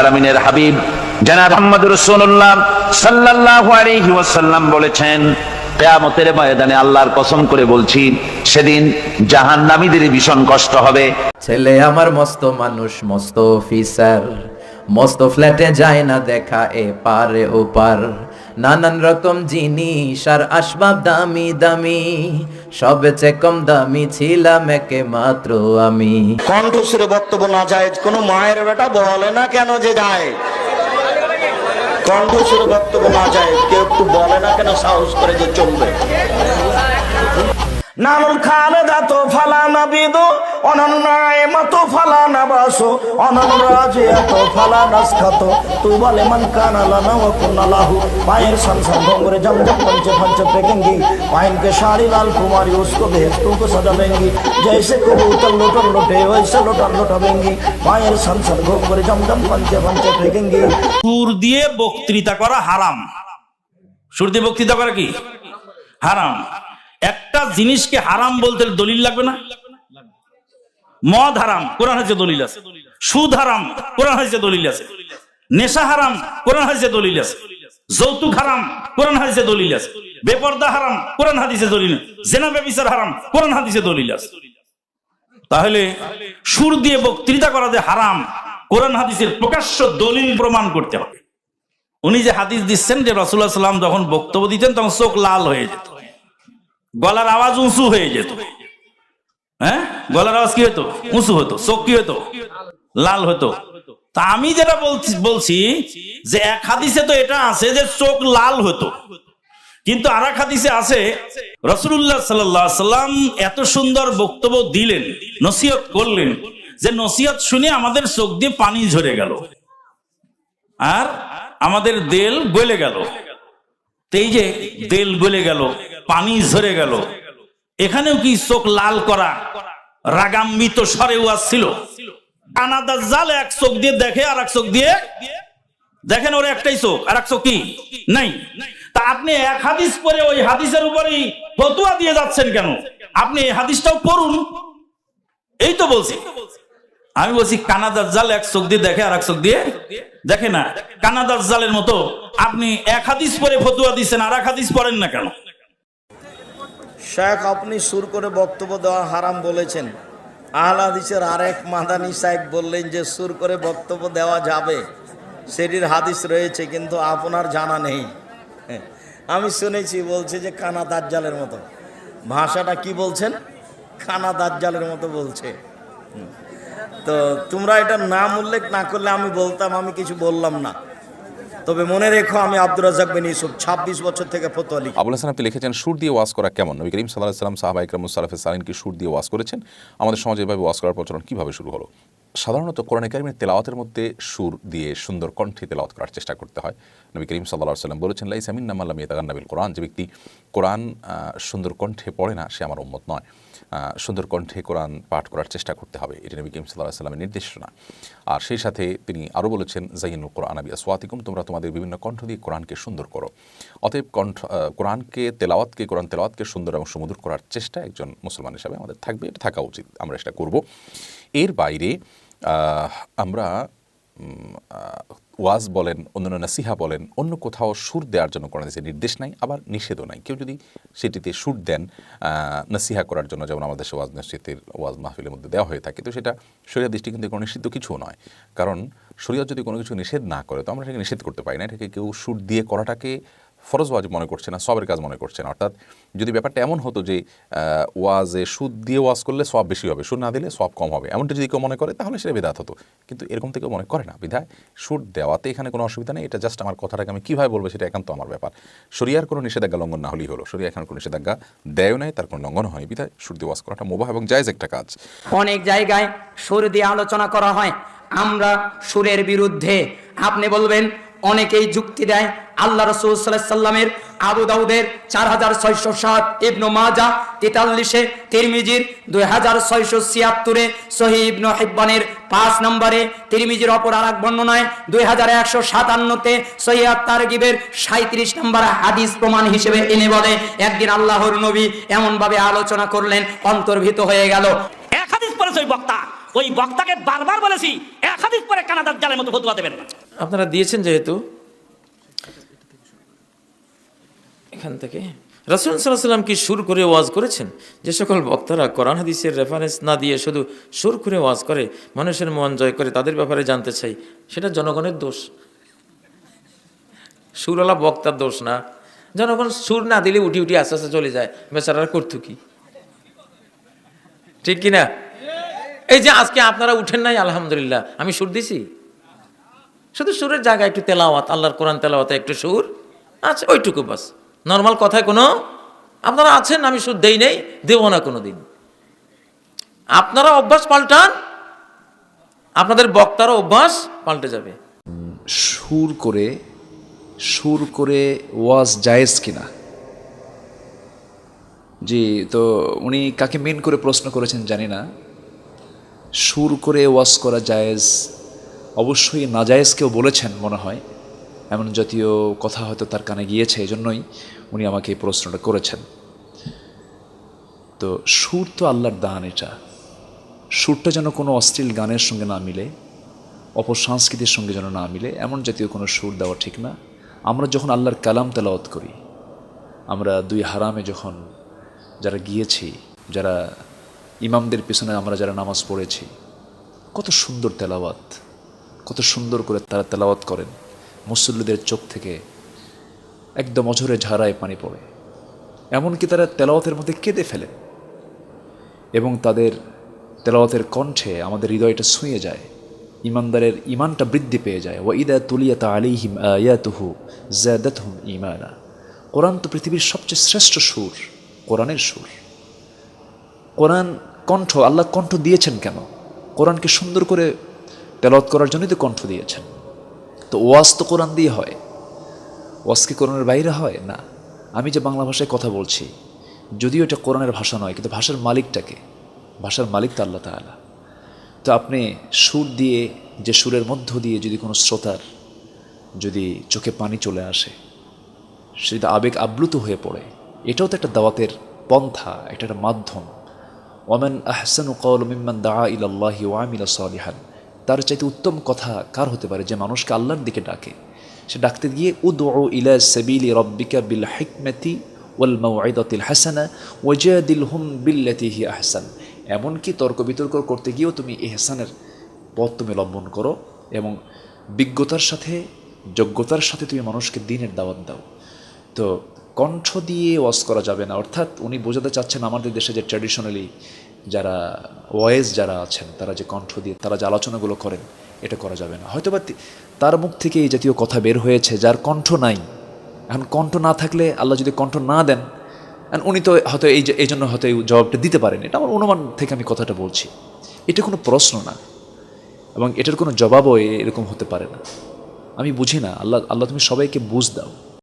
আলমিনের হাবিব জানাব মোহাম্মদ রসুল্লাহ সাল্লাল্লাহু আলাইহি ওয়াসাল্লাম বলেছেন, কেয়ামতের ময়দানে আল্লাহর কসম করে বলছি, সেদিন জাহান্নামীদের ভীষণ কষ্ট হবে। ছেলে আমার মস্ত মানুষ, মস্ত অফিসার, মস্ত ফ্ল্যাটে যায় না দেখা এ পারে, ও পার। নানান রকম জিনিস আর আসবাব দামি দামি সবচেয়ে কম দামি ছিলাম একে মাত্র আমি। কণ্ঠস্বরে বক্তব্য না যায়, কোনো মায়ের বেটা বলে না কেন যে যায়? কণ্ঠস্বরে বক্তব্য না যায়, কেউ একটু বলে না কেন সাহস করে যে চলবে? নানুল খালেদা তো ফালানা বিদু অনন্যায় মতো ফালানা বাসো অনন্য রাজে এত ফালানা খাত তু বলে মন কানা লানা ও কুনালাহু পায়ের সংসার ভঙ্গরে জমজম पंचे पंच फेंकेंगी पाइन के साड़ी लाल कुमारी उसको भेजतों को सजा देंगी जैसे कबूतर लोटन लोटे वैसे लोटन लोटावेंगी पायर संसार भोग जमजम पंचे पंचे फेंकेंगी সুর দিয়ে বক্তৃতা করা হারাম সুর দিয়ে বক্তৃতা করা কি হারাম একটা জিনিসকে হারাম বলতে দলিল লাগবে না? মদ হারাম, কোরআন হাজে দলিল আছে। সুদ হারাম, কোরআন হাজে দলিল আছে। নেশা হারাম, কোরআন হাজে দলিল আছে। যৌতুক হারাম, কোরআন হাদিসে দলিল আছে। বেপর্দা হারাম, কোরআন হাদিসে দলিল জেনা ব্যবিচার হারাম, কোরআন হাদিসে দলিল আছে। তাহলে সুর দিয়ে বক্তৃতা করা যে হারাম, কোরআন হাদিসের প্রকাশ্য দলিল প্রমাণ করতে হবে। উনি যে হাদিস দিচ্ছেন যে রসুল্লাহ সাল্লাম যখন বক্তব্য দিতেন তখন চোখ লাল হয়ে যেত। গলার আওয়াজ উঁচু হয়ে যেত। হ্যাঁ? গলার আওয়াজ কি হতো? উঁচু হতো। চোখ কি হতো? লাল হতো। তা আমি যেটা বলছি বলছি যে এক হাদিসে তো এটা আছে যে চোখ লাল হতো। কিন্তু আর এক হাদিসে আছে রসুল্লাহ সাল্লাম এত সুন্দর বক্তব্য দিলেন, নসিহত করলেন যে নসিহত শুনে আমাদের চোখ দিয়ে পানি ঝরে গেল। আর আমাদের দেল গলে গেল। এই যে দেল গলে গেল, পানি ঝরে গেল, এখানেও কি চোখ লাল করা? রাগাম্বিত ওয়াজ ছিল। কানাদার জাল এক চোখ দিয়ে দেখে আর এক চোখ দিয়ে দেখেন ওর একটাই চোখ, আর এক চোখ কি? নাই। তা আপনি এক হাদিস পরে ওই হাদিসের উপরেই ফতুয়া দিয়ে যাচ্ছেন কেন? আপনি এই হাদিসটাও পড়ুন। এই তো বলছি। আমি বলছি কানাদার জাল এক চোখ দিয়ে দেখে আর এক চোখ দিয়ে দেখে না। কানাদার জালের মতো আপনি এক হাদিস পরে ফতুয়া দিচ্ছেন আর এক হাদিস পড়েন না কেন? শেখ আপনি সুর করে বক্তব্য দেওয়া হারাম বলেছেন। আহল হাদিসের আরেক মাদানি সাহেব বললেন যে সুর করে বক্তব্য দেওয়া যাবে সেটির হাদিস রয়েছে কিন্তু আপনার জানা নেই। হ্যাঁ, আমি শুনেছি বলছে যে কানা দাজ্জালের মতো। ভাষাটা কি বলছেন? কানা দাজ্জালের মতো বলছে। হুম। তো তোমরা এটা নাম উল্লেখ না করলে আমি বলতাম, আমি কিছু বললাম না। তবে মনে রেখো, আমি আব্দুর রাজাক বিন ইউসুফ ছাব্বিশ বছর থেকে ফতোয়ালি আবুল হাসান, আপনি লিখেছেন, সুর দিয়ে ওয়াজ করা কেমন? নবী করিম সাল্লাহ সাল্লাম সাহাবা সালাফে সালিন কি সুর দিয়ে ওয়াজ করেছেন। আমাদের সমাজে এভাবে ওয়াজ করার প্রচলন কীভাবে শুরু হলো? সাধারণত কোরআন কারিমের তেলাওয়াতের মধ্যে সুর দিয়ে সুন্দর কণ্ঠে তেলাওয়াত করার চেষ্টা করতে হয়। নবী করিম সাল্লাহ সাল্লাম বলেছেন, লাইস আমিন নামাল্লাম নাবিল কোরআন। যে ব্যক্তি কোরআন সুন্দর কণ্ঠে পড়ে না, সে আমার উম্মত নয়। সুন্দর কণ্ঠে কোরআন পাঠ করার চেষ্টা করতে হবে, এটি নবী করিম সাল্লাহ সাল্লামের নির্দেশনা আর সেই সাথে তিনি আরও বলেছেন জাইনুল কোরআন আবি আসওয়াতিকুম তোমরা তোমাদের বিভিন্ন কণ্ঠ দিয়ে কোরআনকে সুন্দর করো। অতএব কণ্ঠ কোরআনকে তেলাওয়াতকে, কোরআন তেলাওয়াতকে সুন্দর এবং সুমধুর করার চেষ্টা একজন মুসলমান হিসাবে আমাদের থাকবে, এটা থাকা উচিত, আমরা সেটা করব। এর বাইরে আমরা ওয়াজ বলেন, অন্যান্য নাসিহা বলেন, অন্য কোথাও সুর দেওয়ার জন্য কোনো দেশে নির্দেশ নাই, আবার নিষেধও নাই। কেউ যদি সেটিতে সুর দেন নাসিহা করার জন্য, যেমন আমাদের দেশে ওয়াজ মসজিদের ওয়াজ মাহফিলের মধ্যে দেওয়া হয়ে থাকে, তো সেটা শরীর দৃষ্টি কিন্তু কোনো নিষিদ্ধ কিছুও নয়। কারণ শরীয়ত যদি কোনো কিছু নিষেধ না করে, তো আমরা সেটাকে নিষেধ করতে পারি না। এটাকে কেউ সুর দিয়ে করাটাকে ফরজ ওয়াজিব মনে করছে না, সবের কাজ মনে করছে না। অর্থাৎ যদি ব্যাপারটা এমন হতো যে ওয়াজে সুদ দিয়ে ওয়াজ করলে সব বেশি হবে, সুদ না দিলে সব কম হবে। এমনটা যদি কেউ মনে করে, তাহলে সেটা বেদাত হতো। কিন্তু এরকম থেকে মনে করে না। বিধায় সুদ দেওয়াতে এখানে কোনো অসুবিধা নেই। এটা জাস্ট আমার কথাটাকে আমি কীভাবে বলব সেটা একান্ত আমার ব্যাপার। শরিয়ার কোনো নিষেধাজ্ঞা লঙ্ঘন না হলেই হলো। শরিয়া এখানে কোনো নিষেধাজ্ঞা দেয়ও নাই, তার কোনো লঙ্ঘন হয়নি। বিধায় সুদ দিয়ে ওয়াজ করাটা মোবাহ এবং জায়েজ একটা কাজ। অনেক জায়গায় সুর দিয়ে আলোচনা করা হয়। আমরা সুরের বিরুদ্ধে। আপনি বলবেন অনেকেই যুক্তি দেয়, আল্লাহ রসুল আবু দাউদের চার হাজার ছয়শো সাত ইবনু মাজা তেতাল্লিশে, তিরমিজির দুই হাজার ছয়শো ছিয়াত্তরে সহি ইবনু হিব্বানের পাঁচ নম্বরে, তিরমিজির অপর আর এক বর্ণনায় দুই হাজার একশো সাতান্নতে সৈয়াদ তারগিবের সাঁত্রিশ নম্বর হাদিস প্রমাণ হিসেবে এনে বলে, একদিন আল্লাহর নবী এমন ভাবে আলোচনা করলেন অন্তর্ভীত হয়ে গেল। এক হাদিস পড়েছে ওই বক্তা, ওই বক্তাকে বারবার বলেছি, এক হাদিস পরে কানাদার জালের মতো ফতুয়া দেবেন না। আপনারা দিয়েছেন যেহেতু, এখান থেকে। রাসুল সাল্লাম কি সুর করে ওয়াজ করেছেন? যে সকল বক্তারা কোরআন, হাদিসের রেফারেন্স না দিয়ে শুধু সুর করে ওয়াজ করে, মানুষের মন জয় করে, তাদের ব্যাপারে জানতে চাই, সেটা জনগণের দোষ। সুরওয়ালা বক্তার দোষ না। জনগণ সুর না দিলে উঠি উঠি আস্তে আস্তে চলে যায়, বেচারারা করতো কি? ঠিক কিনা? এই যে আজকে আপনারা উঠেন নাই, আলহামদুলিল্লাহ, আমি সুর দিছি? শুধু সুরের জায়গায় একটু তেলাওয়াত, আল্লাহর কোরআন তেলাওয়াতে একটু সুর আচ্ছা ওইটুকু বাস। নর্মাল কথায় কোনো? আপনারা আছেন, আমি সুর দেই নেই, দেব না কোনো দিন আপনারা অভ্যাস পাল্টান, আপনাদের বক্তারও অভ্যাস পাল্টে যাবে। সুর করে সুর করে ওয়াজ জায়েজ কিনা? জি, তো উনি কাকে মেন করে প্রশ্ন করেছেন জানি না। সুর করে ওয়াজ করা জায়েজ অবশ্যই নাজায়েজকেও বলেছেন, মনে হয়। এমন জাতীয় কথা হয়তো তার কানে গিয়েছে এই জন্যই উনি আমাকে এই প্রশ্নটা করেছেন। তো সুর তো আল্লাহর দান এটা। সুরটা যেন কোনো অশ্লীল গানের সঙ্গে না মিলে অপসংস্কৃতির সঙ্গে যেন না মিলে, এমন জাতীয় কোনো সুর দেওয়া ঠিক না। আমরা যখন আল্লাহর কালাম তেলাওয়াত করি, আমরা দুই হারামে যখন যারা গিয়েছি, যারা ইমামদের পিছনে আমরা যারা নামাজ পড়েছি, কত সুন্দর তেলাওয়াত। কত সুন্দর করে তারা তেলাওয়াত করেন। মুসল্লিদের চোখ থেকে একদম অঝরে ঝাড়ায় পানি পড়ে। এমনকি তারা তেলাওয়াতের মধ্যে কেঁদে ফেলেন। এবং তাদের তেলাওয়াতের কণ্ঠে আমাদের হৃদয়টা ছুঁয়ে যায়। ইমানদারের ইমানটা বৃদ্ধি পেয়ে যায়। ওয়া ইদা তুলিয়াত আলিহিম আয়াতুহু জাদাতহুম ইমানা কোরআন তো পৃথিবীর সবচেয়ে শ্রেষ্ঠ সুর, কোরআনের সুর। কোরআন কণ্ঠ, আল্লাহ কণ্ঠ দিয়েছেন কেন? কোরআনকে সুন্দর করে তেলাওয়াত করার জন্যই তো কণ্ঠ দিয়েছেন। তো ওয়াজ তো কোরআন দিয়ে হয়। ওয়াজ কি কোরআনের বাইরে হয়? না। আমি যে বাংলা ভাষায় কথা বলছি, যদিও এটা কোরআনের ভাষা নয়, কিন্তু ভাষার মালিকটাকে, ভাষার মালিক তো আল্লাহ তাআলা। তো আপনি সুর দিয়ে, যে সুরের মধ্য দিয়ে যদি কোনো শ্রোতার যদি চোখে পানি চলে আসে সেটা আবেগ আপ্লুত হয়ে পড়ে, এটাও তো একটা দাওয়াতের পন্থা একটা একটা মাধ্যম। ওয়ামেন আহসানু কওল মিম্মান দা ইলাল্লাহি ওয়ামিলা সালিহান। তার চাইতে উত্তম কথা কার হতে পারে যে মানুষকে আল্লাহর দিকে ডাকে? সে ডাকতে গিয়ে উদ ও ইলা সাবিলি রব্বিকা বিল হিকমতি ওয়াল মাউইদাতিল হাসানা ওয়াজাদিল হুম বিল্লাতি হি আহসান। এমনকি তর্ক বিতর্ক করতে গিয়েও তুমি এহসানের পথ তুমি লম্বন করো এবং বিজ্ঞতার সাথে, যোগ্যতার সাথে তুমি মানুষকে দিনের দাওয়াত দাও। তো কণ্ঠ দিয়ে ওয়াজ করা যাবে না। অর্থাৎ উনি বোঝাতে চাচ্ছেন আমাদের দেশে যে ট্র্যাডিশনালি যারা ওয়েস যারা আছেন, তারা যে কণ্ঠ দিয়ে, তারা যে আলোচনাগুলো করেন, এটা করা যাবে না। হয়তোবা তার মুখ থেকে এই জাতীয় কথা বের হয়েছে, যার কণ্ঠ নাই। এখন কণ্ঠ না থাকলে আল্লাহ যদি কণ্ঠ না দেন উনি তো হয়তো এই এই জন্য হয়তো এই জবাবটা দিতে পারেন। এটা আমার অনুমান থেকে আমি কথাটা বলছি। এটা কোনো প্রশ্ন না। এবং এটার কোনো জবাবও এরকম হতে পারে না। আমি বুঝি না। আল্লাহ আল্লাহ তুমি সবাইকে বুঝ দাও।